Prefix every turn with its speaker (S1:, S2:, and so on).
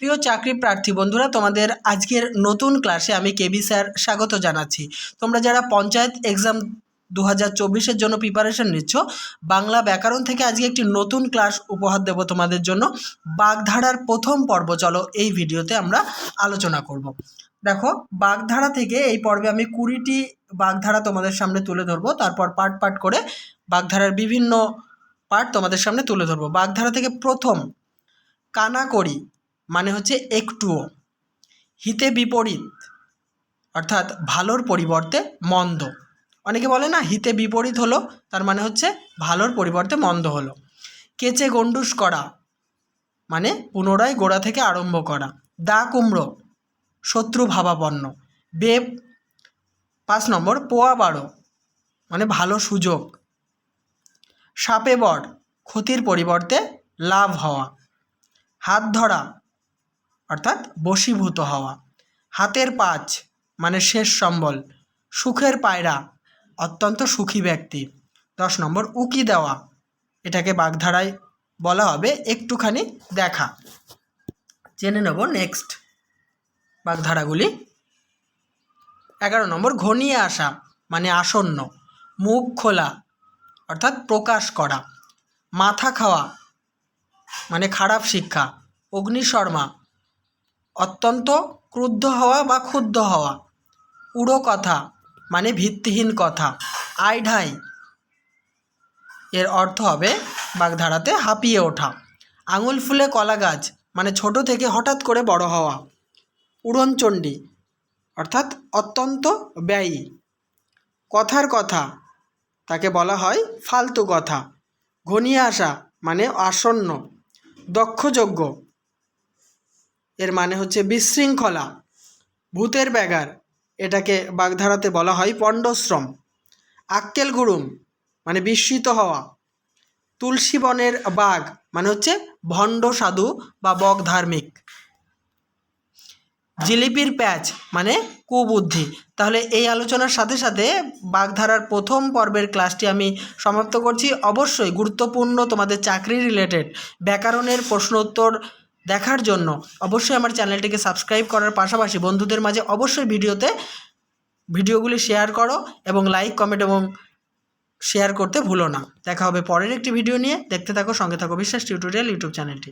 S1: প্রিয় চাকরি প্রার্থী বন্ধুরা, তোমাদের আজকের নতুন ক্লাসে আমি কেবি স্যার স্বাগত জানাচ্ছি। তোমরা যারা পঞ্চায়েত এক্সাম দু হাজার চব্বিশের জন্য প্রিপারেশন নিচ্ছ, বাংলা ব্যাকরণ থেকে আজকে একটি নতুন ক্লাস উপহার দেব তোমাদের জন্য। বাগধারার প্রথম পর্ব, চলো এই ভিডিওতে আমরা আলোচনা করব। দেখো, বাগধারা থেকে এই পর্বে আমি কুড়িটি বাগধারা তোমাদের সামনে তুলে ধরবো, তারপর পার্ট পার্ট করে বাগধারার বিভিন্ন পার্ট তোমাদের সামনে তুলে ধরবো। বাগধারা থেকে প্রথম কানা করি মানে হচ্ছে একটুও। হিতে বিপরীত, অর্থাৎ ভালোর পরিবর্তে মন্দ। অনেকে বলে না, হিতে বিপরীত হলো, তার মানে হচ্ছে ভালোর পরিবর্তে মন্দ হলো। কেচে গন্ডুস করা মানে পুনরায় গোড়া থেকে আরম্ভ করা। দা কুমড়ো, শত্রু ভাবাপন্ন। বেব পাঁচ নম্বর, পোয়া বারো মানে ভালো সুযোগ। সাপে বর, ক্ষতির পরিবর্তে লাভ হওয়া। হাত ধরা অর্থাৎ বশীভূত হওয়া। হাতের পাঁচ মানে শেষ সম্বল। সুখের পায়রা, অত্যন্ত সুখী ব্যক্তি। দশ নম্বর, উকি দেওয়া। এটাকে বাগধারায় বলা হবে একটুখানি দেখা। জেনে নেব নেক্সট বাগধারাগুলি। এগারো নম্বর, ঘনিয়ে আসা মানে আসন্ন। মুখ খোলা, অর্থাৎ প্রকাশ করা। মাথা খাওয়া মানে খারাপ শিক্ষা। অগ্নিশর্মা অত্যন্ত ক্রুদ্ধ হওয়া বা ক্ষুব্ধ হওয়া। উড়ো কথা মানে ভিত্তিহীন কথা। আইঢাই এর অর্থ হবে বাগধারাতে হাঁপিয়ে ওঠা। আঙুল ফুলে কলা গাছ মানে ছোট থেকে হঠাৎ করে বড় হওয়া। উড়নচণ্ডী, অর্থাৎ অত্যন্ত ব্যয়ী। কথার কথা, তাকে বলা হয় ফালতু কথা। ঘনিয়ে আসা মানে আসন্ন। দক্ষযজ্ঞ এর মানে হচ্ছে বিশৃঙ্খলা। ভূতের ব্যাগার এটাকে বাগধারাতে বলা হয় পণ্ডশ্রম। আক্কেল গুরুম মানে বিস্মিত হওয়া। তুলসী বনের বাঘ মানে হচ্ছে ভণ্ড সাধু বা বক ধার্মিক। জিলিপির প্যাচ মানে কুবুদ্ধি। তাহলে এই আলোচনার সাথে সাথে বাগধারার প্রথম পর্বের ক্লাসটি আমি সমাপ্ত করছি। অবশ্যই গুরুত্বপূর্ণ তোমাদের চাকরি রিলেটেড ব্যাকরণের প্রশ্ন উত্তর দেখার জন্য। অবশ্যই আমার চ্যানেলটিকে সাবস্ক্রাইব করার পাশাপাশি বন্ধুদের মাঝে অবশ্যই ভিডিওতে ভিডিওগুলি শেয়ার করো এবং লাইক, কমেন্ট এবং শেয়ার করতে ভুলো না। দেখা হবে পরের একটি ভিডিও নিয়ে। দেখতে থাকো, সঙ্গে থাকো বিশ্বাস টিউটোরিয়াল ইউটিউব চ্যানেলটি।